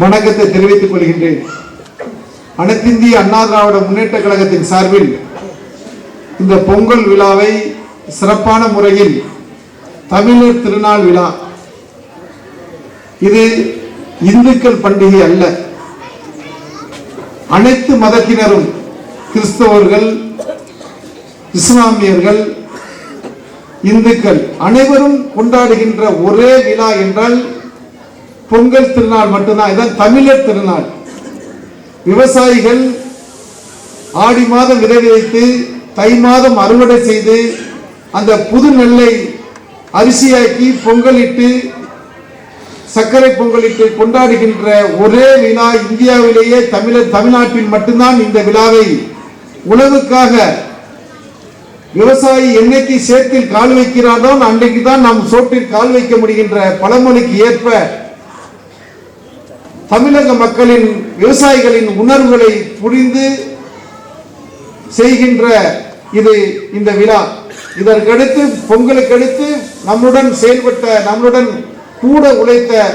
வணக்கத்தை தெரிவித்துக் கொள்கின்றேன். அனைத்திந்திய அண்ணா திராவிட முன்னேற்ற கழகத்தின் சார்பில் இந்த பொங்கல் விழாவை சிறப்பான முறையில் தமிழர் திருநாள் விழா. இது இந்துக்கள் பண்டிகை அல்ல. அனைத்து மதத்தினரும் கிறிஸ்தவர்கள் இஸ்லாமியர்கள் இந்துக்கள் அனைவரும் கொண்டாடுகின்ற ஒரே விழா என்றால் பொங்கல் திருநாள் மட்டும்தான் இதான் தமிழர் திருநாள். விவசாயிகள் ஆடி மாதம் விதை விதைத்து தை மாதம் அறுவடை செய்து அந்த புது நெல்லை அரிசியாக்கி பொங்கலிட்டு சர்க்கரை பொங்கலிட்டு கொண்டாடுகின்ற ஒரே விழா இந்தியாவிலேயே தமிழர் தமிழ்நாட்டில் மட்டும்தான் இந்த விழாவை உணவுக்காக விவசாயி என்னைக்கு சேற்றில் கால் வைக்கிறாரோ அன்றைக்கு தான் நாம் சோற்றில் கால் வைக்க முடிகின்ற பழமொழிக்கு ஏற்ப தமிழக மக்களின் விவசாயிகளின் உணர்வுகளை புரிந்து செய்கின்ற இது இந்த விழா. இதற்கடுத்து பொங்கலுக்கு அடுத்து நம்முடன் செயல்பட்ட நம்முடன் கூட உழைத்த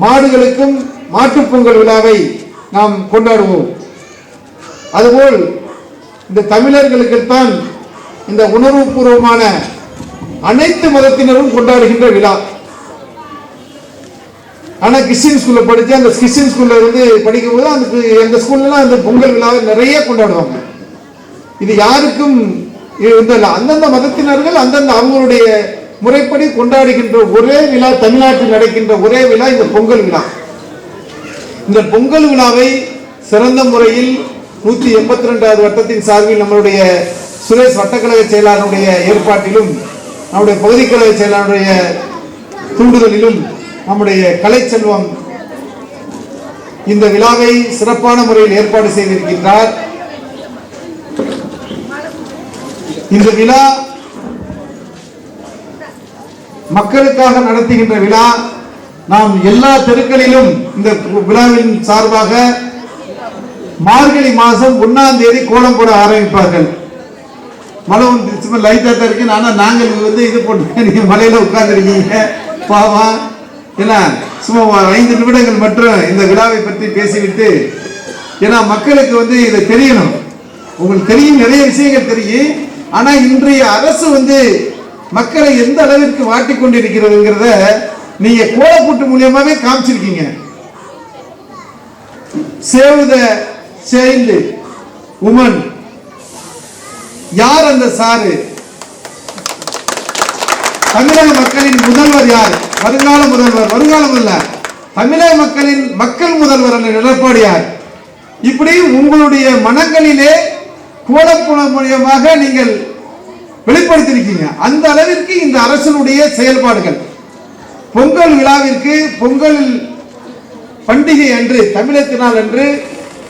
மாடுகளுக்கும் மாட்டுப் பொங்கல் விழாவை நாம் கொண்டாடுவோம். அதுபோல் இந்த தமிழர்களுக்குத்தான் இந்த உணர்வுபூர்வமான அனைத்து மதத்தினரும் கொண்டாடுகின்ற விழா. ஆனால் கிறிஸ்டின் ஸ்கூலில் படித்து அந்த கிறிஸ்டின் ஸ்கூலில் இருந்து படிக்கும் போது அந்த எங்கள் ஸ்கூல்லாம் அந்த பொங்கல் விழாவை நிறைய கொண்டாடுவாங்க. இது யாருக்கும் இது வந்து அந்தந்த மதத்தினர்கள் அந்தந்த அவங்களுடைய முறைப்படி கொண்டாடுகின்ற ஒரே விழா தமிழ்நாட்டில் நடக்கின்ற ஒரே விழா இந்த பொங்கல் விழா. இந்த பொங்கல் விழாவை சிறந்த முறையில் நூற்றி எண்பத்தி ரெண்டாவது வட்டத்தின் சார்பில் நம்மளுடைய சுரேஷ் வட்டக்கழக செயலாளருடைய ஏற்பாட்டிலும் நம்முடைய பகுதிக்கழக செயலாளருடைய தூண்டுதலிலும் நம்முடைய கலைச்செல்வம் இந்த விழாவை சிறப்பான முறையில் ஏற்பாடு செய்திருக்கின்றார். இந்த விழா மக்களுக்காக நடத்துகின்ற விழா. நாம் எல்லா தெருக்களிலும் இந்த விழாவின் சார்பாக மார்கழி மாதம் ஒன்னாம் தேதி கோலம் போட ஆரம்பிப்பார்கள். மழை வந்து சும்மா லைட்டாக தான் இருக்கு ஆனால் நாங்கள் வந்து இது போட்டு நீங்கள் மலையில் உட்கார்ந்துருக்கீங்க. பாவம். ஏன்னா சும்மா ஐந்து நிமிடங்கள் மட்டும் இந்த விழாவை பற்றி பேசிவிட்டு ஏன்னா மக்களுக்கு வந்து இதை தெரியணும். உங்களுக்கு தெரியும் நிறைய விஷயங்கள் தெரியும். ஆனா இன்றைய அரசு வந்து மக்களை எந்த அளவிற்கு வாட்டி கொண்டிருக்கிறதுங்கிறத நீங்க கோலக்கூட்டு மூலியமாவே காமிச்சிருக்கீங்க. சேவ் த சைல்டு உமன் யார் அந்த சாரு? தமிழக மக்களின் முதல்வர் யார்? வருங்கால முதல்வர் வருங்காலம் அல்ல தமிழக மக்களின் மக்கள் முதல்வர் என்ற எடப்பாடி இப்படி உங்களுடைய மனங்களிலே கோலப்புண மூலியமாக நீங்கள் வெளிப்படுத்தியிருக்கீங்க அந்த அளவிற்கு இந்த அரசனுடைய செயல்பாடுகள். பொங்கல் விழாவிற்கு பொங்கல் பண்டிகை அன்று தமிழர் திருநாள் அன்று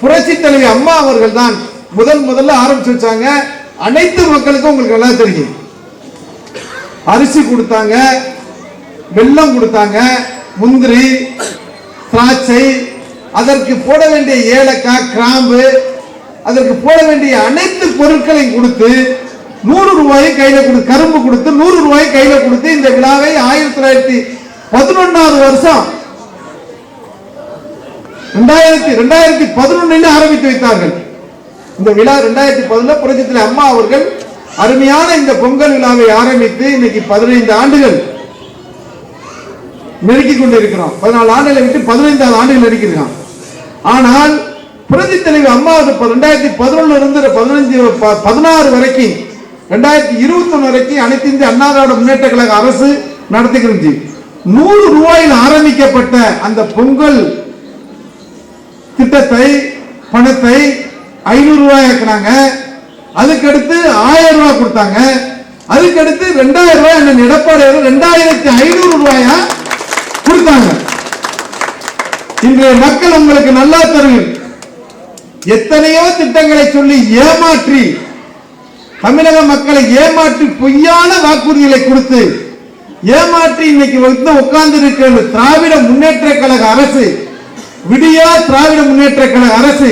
புரட்சி தலைவி அம்மா அவர்கள் தான் முதல் முதல்ல ஆரம்பிச்சு வச்சாங்க. அனைத்து மக்களுக்கும் உங்களுக்கு நல்லா தெரியும். அரிசி கொடுத்தாங்க. வெல்லம் கொடுத்தாங்க முந்திரி திராட்சை அதற்கு போட வேண்டிய ஏலக்காய் கிராம்பு அதற்கு போட வேண்டிய அனைத்து பொருட்களையும் கொடுத்து நூறு ரூபாயை கையில கொடு கரும்பு கொடுத்து நூறு ரூபாயை கையில கொடுத்து இந்த விழாவை ஆயிரத்தி தொள்ளாயிரத்தி பதினொன்னாவது வருஷம் ரெண்டாயிரத்தி ரெண்டாயிரத்தி பதினொன்னு ஆரம்பித்து வைத்தார்கள். இந்த விழா ரெண்டாயிரத்தி பதினொன்று புரட்சித்தில் அம்மா அவர்கள் அருமையான இந்த பொங்கல் விழாவை ஆரம்பித்து இன்னைக்கு பதினைந்து ஆண்டுகள் நெருக்கி கொண்டிருக்கிறோம் பதினாலு ஆண்டுகளை விட்டு பதினைந்தாவது ஆண்டுகள் நெருக்கிருக்கான் ஆனால் புரட்சி தலைவி அம்மா ரெண்டாயிரத்தி பதினொன்னு இருந்து பதினஞ்சு ப- பதினாறு வரைக்கும் ரெண்டாயிரத்தி இருபத்தி ஒன்று வரைக்கும் அனைத்து இந்திய அண்ணா திராவிட முன்னேற்ற கழக அரசு நடத்துகிறது நூறு ரூபாயில் ஆரம்பிக்கப்பட்ட அந்த பொங்கல் திட்டத்தை பணத்தை ஐநூறு ரூபாய் ஆக்கினாங்க. அதுக்கடுத்து ஆயிரம் ரூபாய் கொடுத்தாங்க. அதுக்கடுத்து ரெண்டாயிரம் ரூபாய் என்ன எடப்பாடி ரெண்டாயிரத்தி ஐநூறு ரூபாயா கொடுத்தாங்க இன்றைய மக்கள் உங்களுக்கு நல்லா தருங்கள் எத்தனையோ திட்டங்களை சொல்லி ஏமாற்றி தமிழக மக்களை ஏமாற்றி பொய்யான வாக்குறுதிகளை கொடுத்து ஏமாற்றி இன்னைக்கு வந்து உட்கார்ந்து இருக்கிற திராவிட முன்னேற்ற கழக அரசு விடியா திராவிட முன்னேற்ற கழக அரசு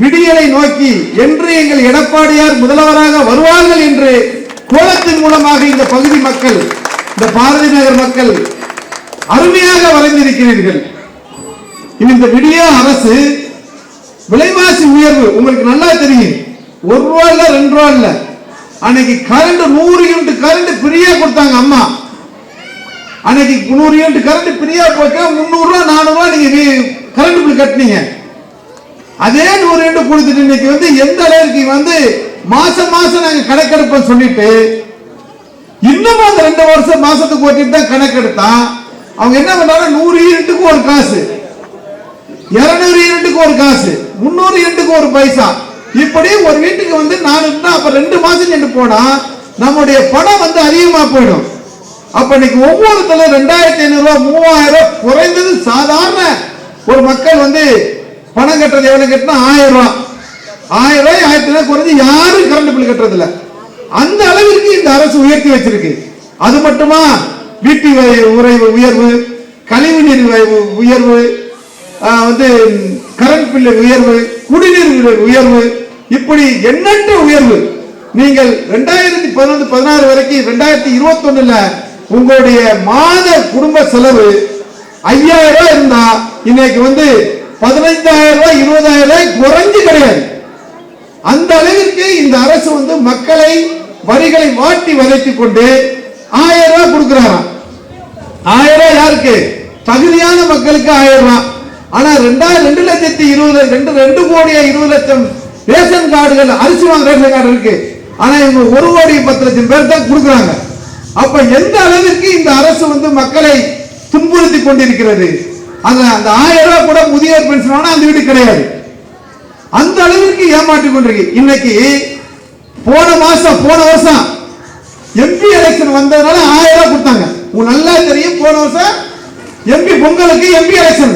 விடியலை நோக்கி என்று எங்கள் எடப்பாடியார் முதல்வராக வருவார்கள் என்று கோலத்தின் மூலமாக இந்த பகுதி மக்கள் இந்த பாரதி நகர் மக்கள் அருமையாக வரைந்திருக்கிறீர்கள். இந்த விடிய அரசு விலைவாசி உயர்வு உங்களுக்கு நல்லா தெரியும். ஒரு ரூபா இல்ல ரெண்டு ரூபா இல்ல. அன்னைக்கு கரண்ட் நூறு யூனிட் கரண்ட் ஃப்ரீயா கொடுத்தாங்க அம்மா. அன்னைக்கு நூறு யூனிட் கரண்ட் ஃப்ரீயா போட்டு முந்நூறு ரூபா நானூறு ரூபா நீங்க கரண்ட் பில் கட்டினீங்க. அதே நூறு யூனிட் கொடுத்துட்டு இன்னைக்கு வந்து எந்த அளவுக்கு வந்து மாசம் மாசம் நாங்க கணக்கெடுப்போம் சொல்லிட்டு இன்னமும் அந்த ரெண்டு வருஷம் மாசத்துக்கு ஓட்டிட்டு தான் கணக்கெடுத்தான். அவங்க என்ன பண்ணாங்க நூறு யூனிட்டுக்கு ஒரு காசு. இருநூறு யூனிட்டுக்கு ஒரு காசு. முந்நூறு யூனிட்டுக்கு ஒரு பைசா. இப்படி ஒரு வீட்டுக்கு வந்து நானூறுனா அப்ப ரெண்டு மாசம் சென்று போனா நம்முடைய பணம் வந்து அதிகமா போயிடும். அப்ப இன்னைக்கு ஒவ்வொருத்தல ரெண்டாயிரத்தி ஐநூறு ரூபாய் மூவாயிரம் ரூபாய் குறைந்தது சாதாரண ஒரு மக்கள் வந்து பணம் கட்டுறது எவ்வளவு கட்டினா ஆயிரம் ரூபாய் ஆயிரம் ரூபாய் ஆயிரத்தி ரூபாய் குறைஞ்சு யாரும் கரண்ட் பில் கட்டுறது இல்லை அந்த அளவிற்கு இந்த அரசு உயர்த்தி வச்சிருக்கு. அது மட்டுமா? வீட்டு வரி- உறைவு உயர்வு கழிவுநீர் வ- உயர்வு வந்து கரண்ட் பில்லு உயர்வு குடிநீர் உயர்வு. இப்படி எண்ணற்ற உயர்வு. நீங்கள் ரெண்டாயிரத்தி பதினொன்று பதினாறு வரைக்கும் ரெண்டாயிரத்தி இருபத்தி ஒண்ணுல உங்களுடைய மாத குடும்ப செலவு ஐயாயிரம் ரூபாய் இருந்தா இன்னைக்கு வந்து பதினைந்தாயிரம் ரூபாய் இருபதாயிரம் ரூபாய் குறைஞ்சு கிடையாது. அந்த அளவிற்கு இந்த அரசு வந்து மக்களை வரிகளை வாட்டி வதைத்துக் கொண்டு ஆயிரம் ரூபாய் கொடுக்குறாராம். ஆயிரம் ரூபாய் யாருக்கு? தகுதியான மக்களுக்கு ஆயிரம் ரூபாய். ஆனா ரெண்டாயிரம் ரெண்டு லட்சத்தி இருபது ரெண்டு ரெண்டு கோடியே இருபது லட்சம் ரேஷன் கார்டுகள் அரிசி வாங்க ரேஷன் கார்டு இருக்கு. ஆனா இவங்க ஒரு கோடி பத்து லட்சம் பேர் தான் கொடுக்குறாங்க. அப்ப எந்த அளவிற்கு இந்த அரசு வந்து மக்களை துன்புறுத்தி கொண்டிருக்கிறது? அந்த அந்த ஆயிரம் ரூபாய் கூட முதியோர் பென்ஷன் அந்த வீடு கிடையாது. அந்த அளவிற்கு ஏமாற்றி கொண்டிருக்கு. இன்னைக்கு போன மாசம் போன வருஷம் எம்பி எலெக்ஷன் வந்ததுனால ஆயிரம் ரூபாய் கொடுத்தாங்க. உங்களுக்கு நல்லா தெரியும் போன வருஷம் எம்பி பொங்கலுக்கு எம்பி எலெக்ஷன்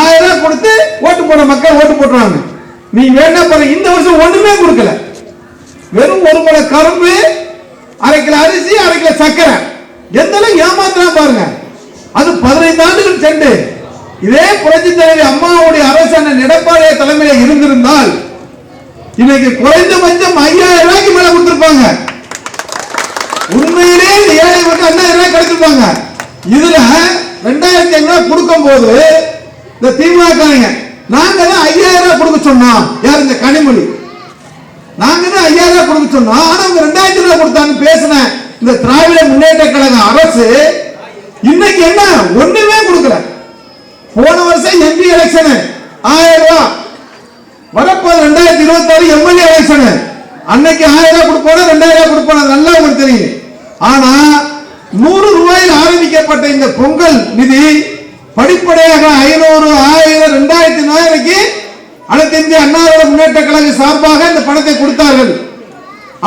ஆயிரம் ரூபாய் கொடுத்து ஓட்டு போட மக்கள் ஓட்டு போட்டுருவாங்க. நீ வேணா பாருங்க இந்த வருஷம் ஒண்ணுமே கொடுக்கல. வெறும் ஒரு முறை கரும்பு அரை கிலோ அரிசி அரை கிலோ சக்கரை எந்த அளவுக்கு ஏமாத்துறா பாருங்க. அது பதினைந்து ஆண்டுகள் சென்று இதே புரட்சி தலைவி அம்மாவுடைய அரசான எடப்பாடிய தலைமையில இருந்திருந்தால் இன்னைக்கு குறைந்தபட்சம் ஐயாயிரம் ரூபாய்க்கு மேல கொடுத்திருப்பாங்க உண்மையிலே இந்த ஏழை மக்கள் இதுல ரெண்டாயிரத்தி ஐநூறு கொடுக்கும் போது இந்த திமுக நாங்க தான் ஐயாயிரம் ரூபாய் கொடுக்க சொன்னோம். யார் இந்த கனிமொழி? நாங்க தான் ஐயாயிரம் ரூபாய் கொடுக்க சொன்னோம். ஆனா அவங்க ரெண்டாயிரத்தி ரூபாய் கொடுத்தான்னு பேசின இந்த திராவிட முன்னேற்ற கழக அரசு இன்னைக்கு என்ன? ஒண்ணுமே கொடுக்கல. போன வருஷம் எம்பி எலெக்ஷனு ஆயிரம் ரூபாய். வரப்போது ரெண்டாயிரத்தி இருபத்தி ஆறு எம்எல்ஏ எலெக்ஷன் அன்னைக்கு ஆயிரம் ரூபாய் கொடுப்போம் ரெண்டாயிரம் ரூபாய் கொடுப்போம். நல்லா உங்களுக்கு தெரியும். ஆனா நூறு செய்யப்பட்ட இந்த பொங்கல் நிதி படிப்படியாக ஐநூறு ஆயிரம் ரெண்டாயிரத்தி நாயிரக்கு அனைத்து இந்திய அண்ணாவிட முன்னேற்ற கழக சார்பாக இந்த பணத்தை கொடுத்தார்கள்.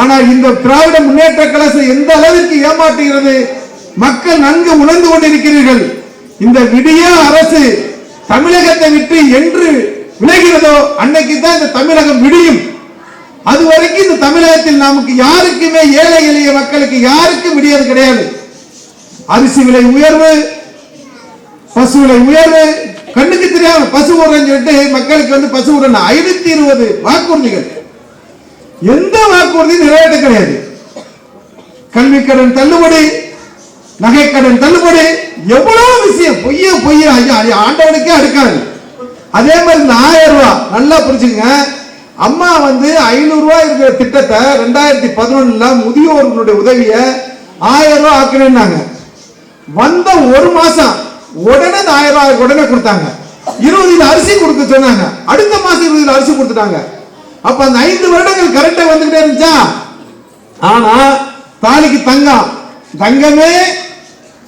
ஆனால் இந்த திராவிட முன்னேற்ற கழகம் எந்த அளவிற்கு ஏமாற்றுகிறது? மக்கள் நன்கு உணர்ந்து கொண்டிருக்கிறீர்கள். இந்த விடிய அரசு தமிழகத்தை விட்டு என்று விலகிறதோ அன்னைக்கு தான் இந்த தமிழகம் விடியும். அது வரைக்கும் இந்த தமிழகத்தில் நமக்கு யாருக்குமே ஏழை எளிய மக்களுக்கு யாருக்கும் விடியது கிடையாது. அரிசி விலை உயர்வு பசு விலை உயர்வு. கண்ணுக்கு தெரியாம பசு உரம் சொல்லிட்டு மக்களுக்கு வந்து பசு உரம் ஐநூத்தி இருபது வாக்குறுதிகள். எந்த வாக்குறுதியும் நிறைவேற்ற கிடையாது. கல்வி கடன் தள்ளுபடி நகை கடன் தள்ளுபடி எவ்வளவு விஷயம் பொய்ய பொய்ய ஐயா ஐயா, ஆண்டவனுக்கே அடுக்காது. அதே மாதிரி இந்த ஆயிரம் ரூபாய் நல்லா புரிஞ்சுங்க அம்மா வந்து ஐநூறு ரூபாய் இருக்கிற திட்டத்தை ரெண்டாயிரத்தி பதினொன்னுல முதியோர்களுடைய உதவியை ஆயிரம் ரூபாய் ஆக்கணும்னாங்க வந்த ஒரு மாசம் உடனே இந்த ஆயிரம் ரூபாய் உடனே கொடுத்தாங்க. இருபது கிலோ அரிசி கொடுக்க சொன்னாங்க. அடுத்த மாசம் இருபது கிலோ அரிசி கொடுத்துட்டாங்க. அப்ப அந்த ஐந்து வருடங்கள் கரெக்டா வந்துகிட்டே இருந்துச்சா? ஆனா தாலிக்கு தங்கம். தங்கமே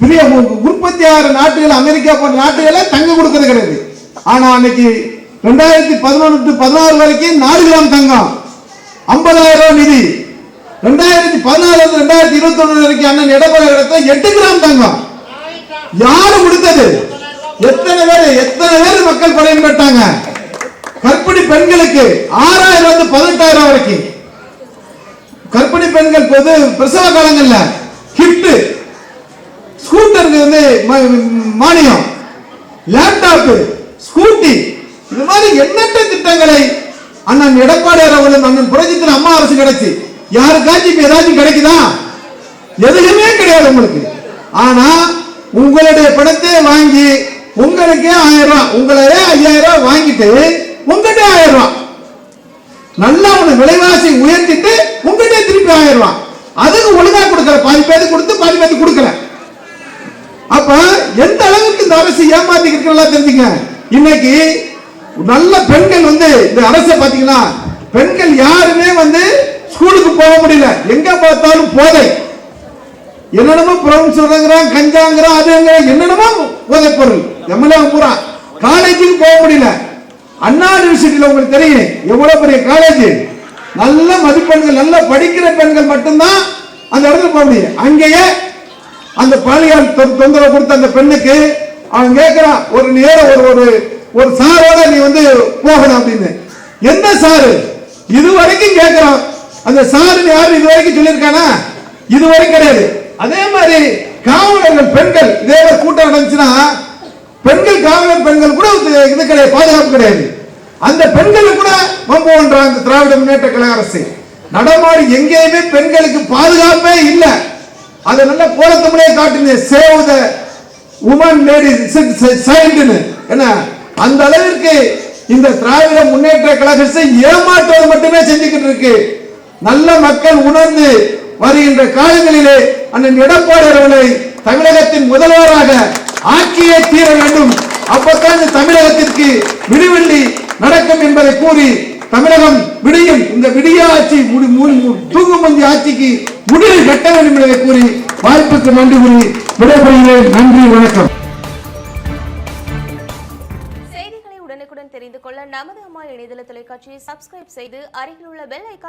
பெரிய உற்பத்தி ஆகிற நாட்டுகள் அமெரிக்கா போன்ற நாட்டுகள தங்கம் கொடுக்கறது கிடையாது. ஆனா அன்னைக்கு ரெண்டாயிரத்தி பதினொன்று பதினாறு வரைக்கும் நாலு கிராம் தங்கம். ஐம்பதாயிரம் ரூபாய் நிதி. ரெண்டாயிரத்தி பதினாறுல இருந்து ரெண்டாயிரத்தி இருபத்தி ஒன்று வரைக்கும் அண்ணன் எடப்பாடி இடத்துல எட்டு கிராம் தங்கம். யாரு கொடுத்தது? எத்தனை பேர் எத்தனை பேர் மக்கள் பயன்பட்டாங்க கற்பிணி பெண்களுக்கு ஆறாயிரம் வந்து பதினெட்டாயிரம் வரைக்கும். கற்பிணி பெண்கள் பொது பிரசவ காலங்கள்ல கிஃப்ட் ஸ்கூட்டருக்கு வந்து ம- மானியம் லேப்டாப் ஸ்கூட்டி இது மாதிரி எண்ணற்ற திட்டங்களை அண்ணன் எடப்பாடியார் அவர்களும் அண்ணன் புரட்சித்தில் அம்மா அரசு கிடைச்சு. யாருக்காச்சும் இப்ப ஏதாச்சும் கிடைக்குதா? எதுவுமே கிடையாது உங்களுக்கு. ஆனா உங்களுடைய பணத்தை வாங்கி உங்களுக்கே ஆயிரம் ரூபாய் உங்களே ஐயாயிரம் ரூபாய் வாங்கிட்டு உங்ககிட்ட ஆயிரம் ரூபாய். நல்லா உனக்கு விலைவாசி உயர்த்திட்டு உங்ககிட்ட திருப்பி ஆயிரம் ரூபாய். அதுக்கு ஒழுங்கா கொடுக்கல. பாதி பேருக்கு கொடுத்து பாதி பேருக்கு கொடுக்கல. அப்ப எந்த அளவுக்கு இந்த அரசு ஏமாத்தி இருக்கிறதா தெரிஞ்சுங்க. இன்னைக்கு நல்ல பெண்கள் வந்து இந்த அரசை பாத்தீங்கன்னா பெண்கள் யாருமே வந்து ஸ்கூலுக்கு போக முடியல. எங்க பார்த்தாலும் போதை. என்னென்னமோ ப்ரௌன் சொல்றாங்கிறான் கஞ்சாங்கிறான் அதுங்கிறான் என்னென்னமோ போதைப்பொருள் எம்எல்ஏ பூரா. காலேஜுக்கு போக முடியல. அண்ணா யூனிவர்சிட்டியில் உங்களுக்கு தெரியும் எவ்வளவு பெரிய காலேஜ் நல்ல மதிப்பெண்கள் நல்ல படிக்கிற பெண்கள் மட்டும்தான் அந்த இடத்துல போக முடியும். அங்கேயே அந்த பாலியல் தொந்தரவு கொடுத்த அந்த பெண்ணுக்கு அவன் கேட்கிறான் ஒரு நேரம் ஒரு ஒரு ஒரு சாரோட நீ வந்து போகணும் அப்படின்னு. எந்த சாரு? இது வரைக்கும் கேட்கிறான். அந்த சாரு யாரும் இது வரைக்கும் சொல்லியிருக்கானா? இது வரைக்கும் கிடையாது. அதே மாதிரி காவலர்கள் பெண்கள் இதே மாதிரி கூட்டம் நடந்துச்சுன்னா பெண்கள் காவலர் பெண்கள் கூட இது- கிடையாது பாதுகாப்பு கிடையாது. அந்த பெண்கள் கூட வம்பு பண்றாங்க திராவிட முன்னேற்ற கழக அரசு. நடமாடி எங்கேயுமே பெண்களுக்கு பாதுகாப்பே இல்லை. அதை நல்ல கோலத்தமிழே காட்டுங்க சேவ் த உமன் லேடி சைல்டுன்னு என்ன? அந்த அளவிற்கு இந்த திராவிட முன்னேற்ற கழக அரசு ஏமாற்றுவது மட்டுமே செஞ்சுக்கிட்டு இருக்கு. நல்ல மக்கள் உணர்ந்து வருகின்ற காலங்களிலே அண்ணன் எடப்பாடி அவர்களை தமிழகத்தின் முதல்வராக ஆக்கியே தீர வேண்டும். அப்பத்தான் இந்த தமிழகத்திற்கு விடுவெள்ளி நடக்கும் என்பதை கூறி தமிழகம் விடியும். இந்த விடிய ஆட்சி முடி- தூங்கு மஞ்சி ஆட்சிக்கு முடிவு கட்ட வேண்டும் என்பதை கூறி வாய்ப்புக்கு நன்றி கூறி விடைபெறுகிறேன். நன்றி வணக்கம். செய்திகளை உடனுக்குடன் தெரிந்து கொள்ள நமது அம்மா இணையதள தொலைக்காட்சியை சப்ஸ்கிரைப் செய்து அருகில் உள்ள பெல் ஐக்கான்